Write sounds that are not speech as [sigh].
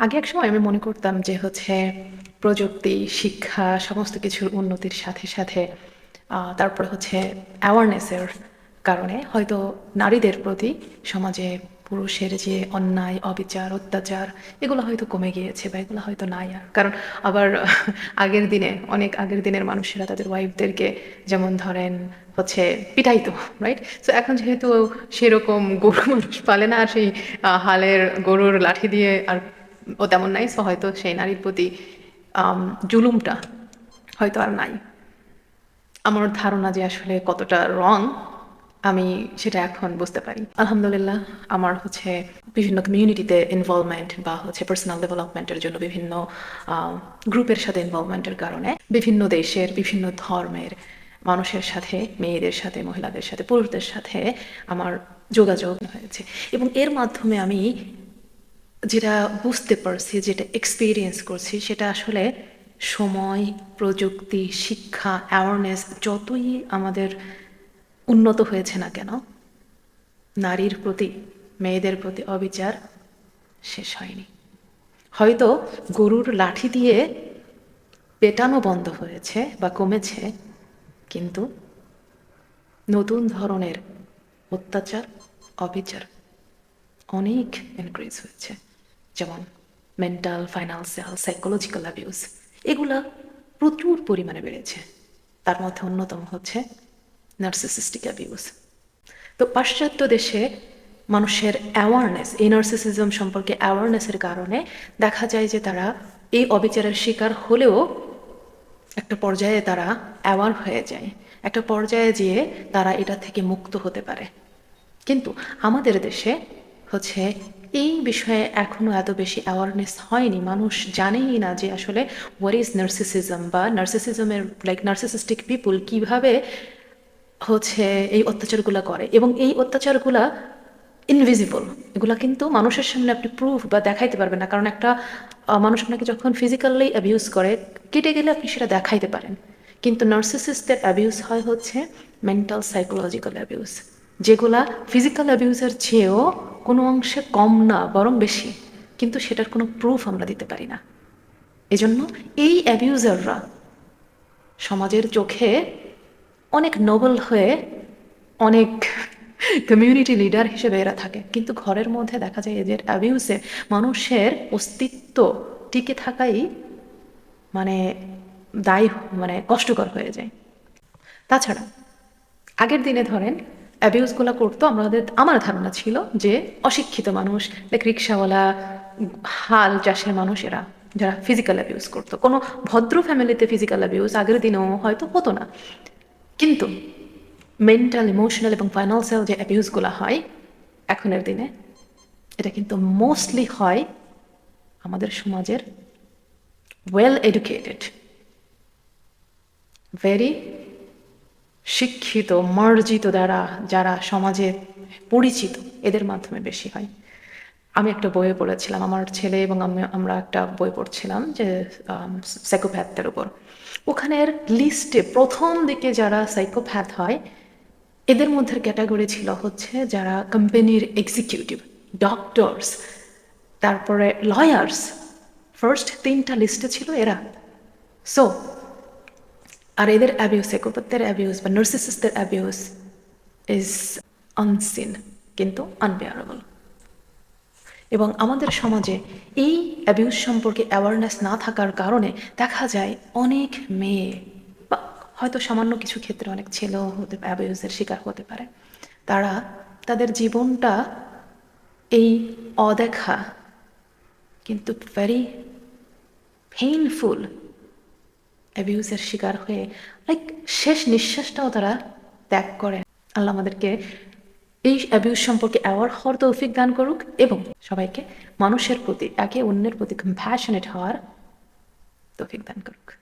আগে এক সময় আমি মনে করতাম যে হচ্ছে প্রযুক্তি, শিক্ষা, সমস্ত কিছুর উন্নতির সাথে সাথে তারপরে হচ্ছে অ্যাওয়ারনেসের কারণে হয়তো নারীদের প্রতি সমাজে পুরুষের যে অন্যায়, অবিচার, অত্যাচার, এগুলো হয়তো কমে গিয়েছে বা এগুলো হয়তো নাই আর। কারণ আবার [laughs] আগের দিনে, অনেক আগের দিনের মানুষেরা তাদের ওয়াইফদেরকে যেমন ধরেন হচ্ছে পিটাইতো রাইট সো এখন যেহেতু সেরকম গরু মানুষ পালে না আর সেই হালের গরুর লাঠি দিয়ে আর ও তেমন নাই সো হয়তো সেই নারীর প্রতি জুলুমটা হয়তো আর নাই। আমার ধারণা যে আসলে কতটা রং আমি সেটা এখন বুঝতে পারি। আলহামদুলিল্লাহ, আমার হচ্ছে বিভিন্ন কমিউনিটিতে ইনভলভমেন্ট বা হচ্ছে পার্সোনাল ডেভেলপমেন্টের জন্য বিভিন্ন গ্রুপের সাথে ইনভলভমেন্টের কারণে বিভিন্ন দেশের বিভিন্ন ধর্মের মানুষের সাথে, মেয়েদের সাথে, মহিলাদের সাথে, পুরুষদের সাথে আমার যোগাযোগ হয়েছে। এবং এর মাধ্যমে আমি যেটা বুঝতে পারছি, যেটা এক্সপিরিয়েন্স করছি, সেটা আসলে সময়, প্রযুক্তি, শিক্ষা অ্যাওয়ারনেস যতই আমাদের উন্নত হয়েছে না কেন, নারীর প্রতি, মেয়েদের প্রতি অবিচার শেষ হয়নি। হয়তো গরুর লাঠি দিয়ে পেটানো বন্ধ হয়েছে বা কমেছে, কিন্তু নতুন ধরনের অত্যাচার, অবিচার অনেক ইনক্রিজ হয়েছে। যেমন মেন্টাল ফাইন্যান্সিয়াল সাইকোলজিক্যাল অ্যাবিউজ এগুলা প্রচুর পরিমাণে বেড়েছে। তার মধ্যে অন্যতম হচ্ছে নার্সিসিস্টিক অ্যাবিউজ তো পাশ্চাত্য দেশে মানুষের অ্যাওয়ারনেস এই নার্সিসিজম সম্পর্কে অ্যাওয়ারনেসের কারণে দেখা যায় যে তারা এই অবিচারের শিকার হলেও একটা পর্যায়ে তারা অ্যাওয়ার হয়ে যায়। একটা পর্যায়ে যেয়ে তারা এটা থেকে মুক্ত হতে পারে। কিন্তু আমাদের দেশে হচ্ছে এই বিষয়ে এখনও এত বেশি অ্যাওয়ারনেস হয়নি। মানুষ জানেই না যে আসলে হোয়াট ইজ নার্সিসিজম বা নার্সিসিজমের লাইক নার্সিসিস্টিক পিপুল কীভাবে হচ্ছে এই অত্যাচারগুলো করে। এবং এই অত্যাচারগুলা ইনভিজিবল এগুলা কিন্তু মানুষের সামনে আপনি প্রুফ বা দেখাইতে পারবেন না। কারণ একটা মানুষ আপনাকে যখন ফিজিক্যালি অ্যাবিউজ করে, কেটে গেলে আপনি সেটা দেখাইতে পারেন। কিন্তু নার্সিসিস্টের অ্যাবিউজ হয় হচ্ছে মেন্টাল সাইকোলজিক্যাল অ্যাবিউজ যেগুলা ফিজিক্যাল অ্যাবিউজের চেয়েও কোনো অংশে কম না, বরং বেশি। কিন্তু সেটার কোনো প্রুফ আমরা দিতে পারি না। এজন্য এই অ্যাবিউজাররা সমাজের চোখে অনেক নোবেল হয়ে অনেক কমিউনিটি লিডার হিসেবে এরা থাকে। কিন্তু ঘরের মধ্যে দেখা যায় এদের অ্যাবিউসে মানুষের অস্তিত্ব টিকে থাকাই মানে দায়ী মানে কষ্টকর হয়ে যায়। তাছাড়া আগের দিনে ধরেন অ্যাবিউজগুলো করতো, আমাদের, আমার ধারণা ছিল যে অশিক্ষিত মানুষ লাইক রিক্সাওয়ালা হাল চাষের মানুষ এরা, যারা ফিজিক্যাল অ্যাবিউজ করতো। কোনো ভদ্র ফ্যামিলিতে ফিজিক্যাল অ্যাবিউজ আগের দিনেও হয়তো হতো না। কিন্তু মেন্টাল ইমোশনাল এবং ফাইন্যান্সিয়াল যে অ্যাবিউজগুলো হয়, এখনের দিনে, এটা কিন্তু মোস্টলি হয় আমাদের সমাজের ওয়েল এডুকেটেড ভেরি শিক্ষিত, মার্জিত দ্বারা যারা সমাজে পরিচিত, এদের মাধ্যমে বেশি হয়। আমি একটা বইয়ে পড়েছিলাম, আমার ছেলে এবং আমি, আমরা একটা বই পড়ছিলাম যে সাইকোপ্যাথদের উপর। ওখানের লিস্টে প্রথম দিকে যারা সাইকোপ্যাথ হয়, এদের মধ্যে ক্যাটাগরি ছিল হচ্ছে যারা কোম্পানির এক্সিকিউটিভ ডক্টরস তারপরে লয়ার্স ফার্স্ট তিনটা লিস্টে ছিল এরা। সো আর এদের অ্যাবিউস সাইকোপ্যাথদের অ্যাবিউস বা নার্সিসিসদের অ্যাবিউস ইজ আনসিন কিন্তু আনবেয়ারেবল এবং আমাদের সমাজে এই অ্যাবিউস সম্পর্কে অ্যাওয়ারনেস না থাকার কারণে দেখা যায় অনেক মেয়ে, বা হয়তো সামান্য কিছু ক্ষেত্রে অনেক ছেলেও হতে অ্যাবিউসের শিকার হতে পারে। তারা তাদের জীবনটা এই অদেখা, কিন্তু ভেরি পেইনফুল অ্যাবিউসের শিকার হয়ে লাইক শেষ নিঃশ্বাসটাও তারা ত্যাগ করে আল্লাহ আমাদেরকে এই অ্যাবিউজ সম্পর্কে অ্যাওয়ার হওয়ার তৌফিক দান করুক এবং সবাইকে মানুষের প্রতি, একে অন্যের প্রতি কম্প্যাশনেট হওয়ার তৌফিক দান করুক।